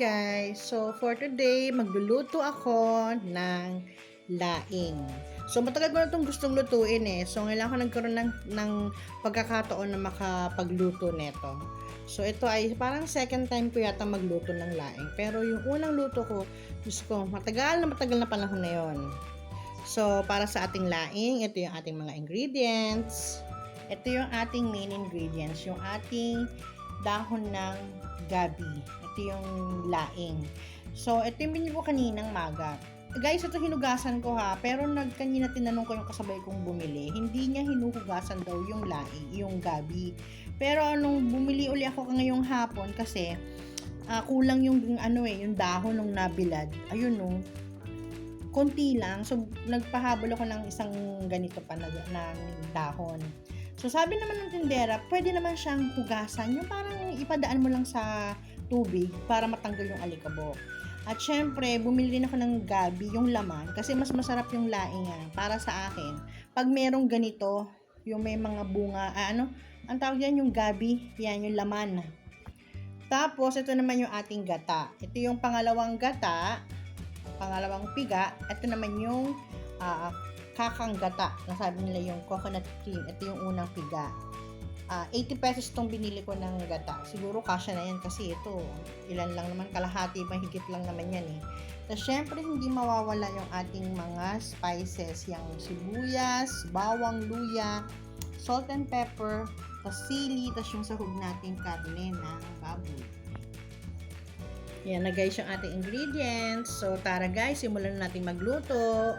guys, so for today, magluluto ako ng laing. So matagal ko na itong gustong lutuin eh. So ngayon ako nagkaroon ng, ng pagkakataon na makapagluto neto. So ito ay parang second time ko yata magluto ng laing. Pero yung unang luto ko, Diyos ko, matagal na matagal na panahon na yon. So para sa ating laing, ito yung ating mga ingredients. Ito yung ating main ingredients, yung ating dahon ng gabi. Ito yung laing. So, ito yung binili ko kaninang maga. Guys, ito hinugasan ko ha, pero nagkanina tinanong ko yung kasabay kong bumili, hindi niya hinuhugasan daw yung laing, yung gabi. Pero nung bumili uli ako ngayong hapon kasi ah, kulang yung ano eh, yung dahon ng nabilad. Ayun no, konti lang. So, nagpahabol ako ng isang ganito pa na, na dahon. So, sabi naman ng tindera, pwede naman siyang hugasan. Yung parang ipadaan mo lang sa tubig para matanggal yung alikabok. At syempre, bumili din ako ng gabi, yung laman, kasi mas masarap yung laing yan. Para sa akin, pag merong ganito, yung may mga bunga, ah, ano, ang tawag yan yung gabi, yan yung laman. Tapos, ito naman yung ating gata. Ito yung pangalawang gata, pangalawang piga. Ito naman yung ah, kakang gata. Nasabi nila yung coconut cream. Ito yung unang piga. Ah, 80 pesos itong binili ko ng gata. Siguro kasya na yan kasi ito, ilan lang naman, kalahati, mahigit lang naman yan eh. Tapos syempre, hindi mawawala yung ating mga spices, yung sibuyas, bawang, luya, salt and pepper, tapos sili, tapos yung sahog nating karne ng baboy. Yan na guys yung ating ingredients. So tara guys, simulan na natin magluto.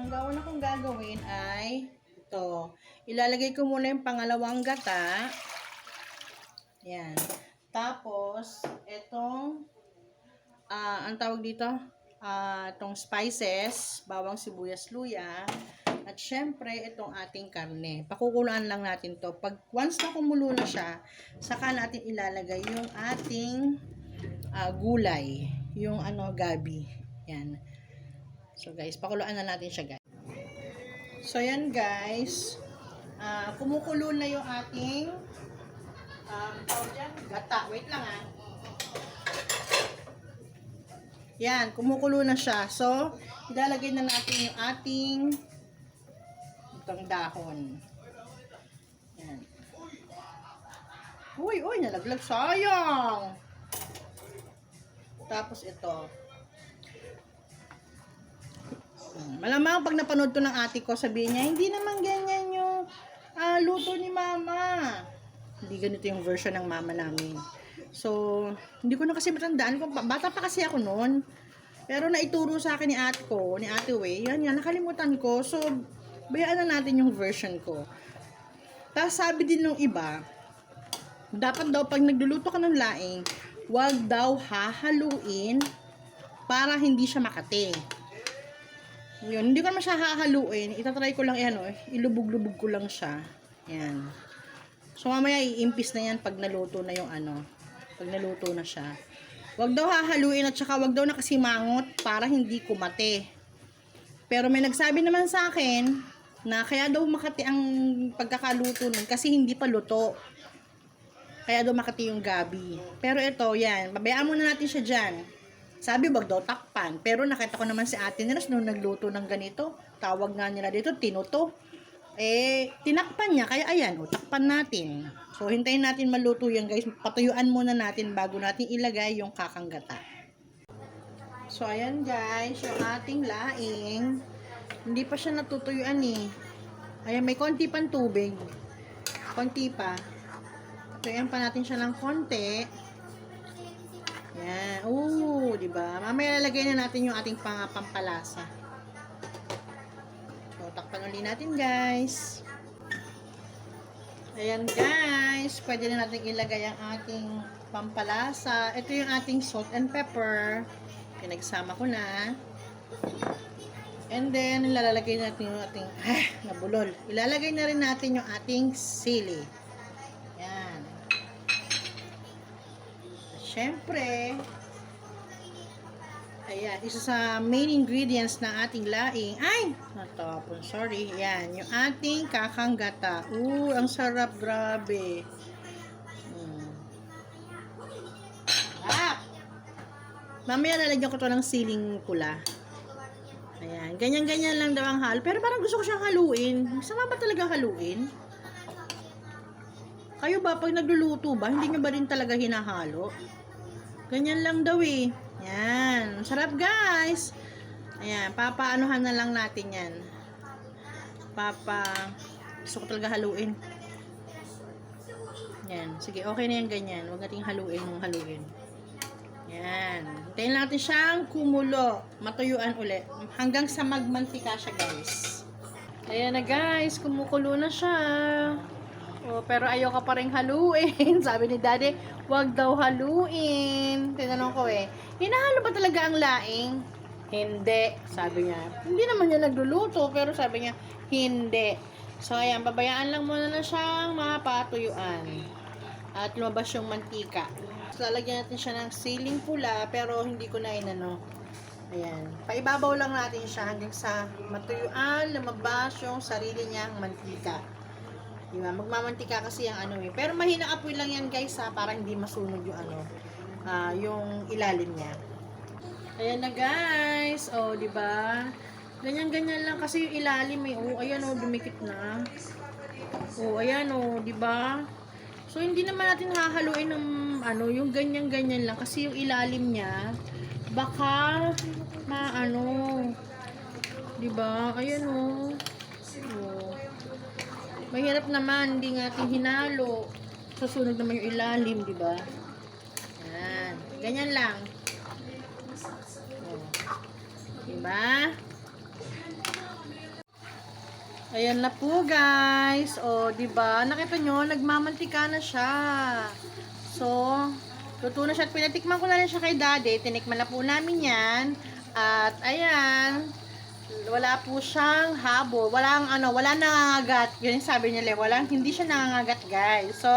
Ang gawin na kong gagawin ay ito. Ilalagay ko muna yung pangalawang gata. Yan. Tapos, itong ah ang tawag dito, ah itong spices, bawang sibuyas, luya, at syempre, itong ating karne. Pakukuluan lang natin to. Pag once na kumulo na siya, saka natin ilalagay yung ating ah, gulay. Yung ano, gabi. Yan. So guys, pakuluan na natin siya guys. So yan guys. Ah, kumukulo na yung ating um, dyan, gata. Wait lang ah. Yan, kumukulo na siya. So, ilalagay na natin yung ating itong dahon. Yan. Uy, uy, nalaglag. Sayang! Tapos ito. Malamang pag napanood to ng ate ko, sabihin niya, hindi naman ganyan yung ah, luto ni mama. Hindi ganito yung version ng mama namin. So, hindi ko na kasi matandaan. Bata pa kasi ako noon. Pero naituro sa akin ni ate ko, ni ate Way, yan yan, nakalimutan ko. So, bayaan na natin yung version ko. Tapos sabi din nung iba, dapat daw pag nagluluto ka ng laing, wag daw hahaluin para hindi siya makate. Yun, hindi ko naman siya hahaluin. Itatry ko lang, eh, ano, ilubog-lubog ko lang siya. Yan. So, mamaya iimpis na yan pag naluto na yung ano. Pag naluto na siya. Wag daw hahaluin at saka wag daw nakasimangot para hindi kumate. Pero may nagsabi naman sa akin na kaya daw makati ang pagkakaluto nun kasi hindi pa luto. Kaya daw makati yung gabi. Pero ito, yan. Babayaan muna natin siya dyan. Sabi, wag daw takpan. Pero nakita ko naman si ate nila nung nagluto ng ganito. Tawag nga nila dito, tinuto. Eh, tinakpan niya. Kaya ayan, o, takpan natin. So, hintayin natin maluto yan guys. Patuyuan muna natin bago natin ilagay yung kakanggata. So, ayan guys, yung ating laing. Hindi pa siya natutuyuan eh. Ayan, may konti pang tubig. Konti pa. Tuyuan pa natin siya ng konti. Yan. Oo, di ba? Mamaya lalagay na natin yung ating pang pampalasa. So, takpan ulit natin, guys. Ayan, guys. Pwede na natin ilagay ang ating pampalasa. Ito yung ating salt and pepper. Pinagsama ko na. And then, ilalagay natin yung ating, ah, nabulol. Ilalagay na rin natin yung ating sili. Yan. At syempre, ayan, isa sa main ingredients ng ating laing, ay, natapon, sorry, yan, yung ating kakanggata. Ooh, ang sarap, grabe. Mm. Sarap! Mamaya lalagyan ko to ng siling pula. Ayan. Ganyan-ganyan lang daw ang halo. Pero parang gusto ko siyang haluin. Sama ba talaga haluin? Kayo ba, pag nagluluto ba, hindi nyo ba rin talaga hinahalo? Ganyan lang daw eh. Yan. Sarap guys. Ayan. Papaanuhan na lang natin yan. Papa. Gusto ko talaga haluin. Yan. Sige, okay na yan ganyan. Huwag nating haluin ng haluin. Yan. Hintayin natin siyang kumulo. Matuyuan ulit. Hanggang sa magmantika siya, guys. Ayan na, guys. Kumukulo na siya. Oh, pero ayoko pa rin haluin. Sabi ni daddy, wag daw haluin. Tinanong ko eh, hinahalo ba talaga ang laing? Hindi, sabi niya. Hindi naman niya nagluluto, pero sabi niya, hindi. So, ayan, babayaan lang muna na siyang mapatuyuan. At lumabas yung mantika. So, lalagyan natin siya ng siling pula, pero hindi ko na inano. Ayan. Paibabaw lang natin siya hanggang sa matuyuan, lumabas yung sarili niyang mantika. Diba? Magmamantika kasi yung ano eh. Pero mahina apoy lang yan guys ha, para hindi masunog yung ano, ah, yung ilalim niya. Ayan na guys. Oh, di ba? Ganyan-ganyan lang kasi yung ilalim eh. Oh, ayan oh, dumikit na. Oh, ayan oh, di ba? So, hindi naman natin hahaluin ng ano, yung ganyan-ganyan lang. Kasi yung ilalim niya, baka maano, di ba? Ayan oh. Oh. Mahirap naman, hindi natin hinalo. Susunog naman yung ilalim, di ba? Yan. Ganyan lang. Oh. Diba? Ayan na po, guys. O, di ba? Nakita nyo, nagmamantika na siya. So, luto na siya. At pinatikman ko na rin siya kay daddy. Tinikman na po namin yan. At, ayan. Wala po siyang habo. Walang, ano, wala nangangagat. Yun yung sabi nila. Walang, hindi siya nangangagat, guys. So,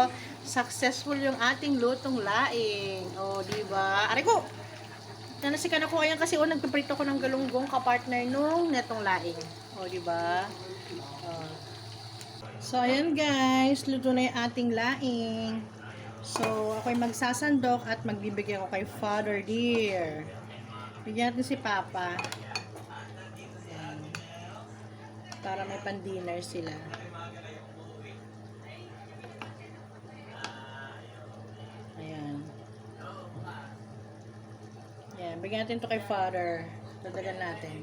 successful yung ating lutong laing. O, di ba? Aray ko! Nanasikan ako ayan kasi o nagpiprito ko ng galunggong kapartner nung netong laing. O, di ba? O. So, ayan guys, luto na yung ating laing. So, ako'y magsasandok at magbibigay ako kay Father Dear. Bigyan natin si Papa. Para may pan-dinner sila. Ayan. Ayan, bigyan natin to kay Father. Dadagan natin.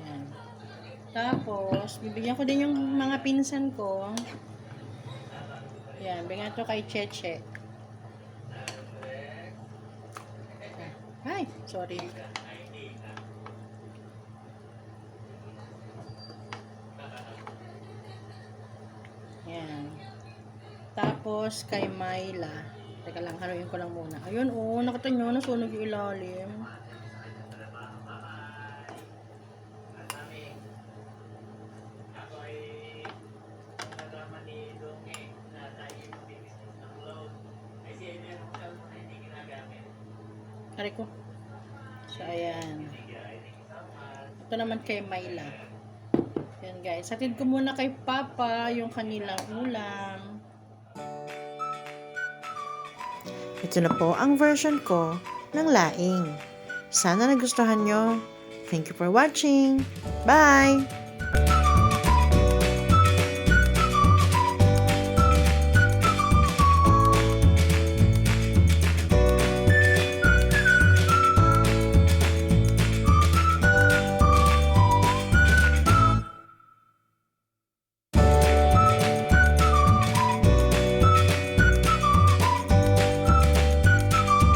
Ayan. Tapos, bibigyan ko din yung mga pinsan ko. Ayan, bigyan to kay Cheche. Ay, sorry. Ayan. Tapos, kay Myla. Teka lang, haluin ko lang muna. Ayun, oh, nakita nyo, nasunog yung ilalim. Aray ko. So, ayan. Ito naman kay Myla. Ayan, guys. Hatid ko muna kay Papa yung kanilang ulam. Ito na po ang version ko ng laing. Sana nagustuhan nyo. Thank you for watching. Bye!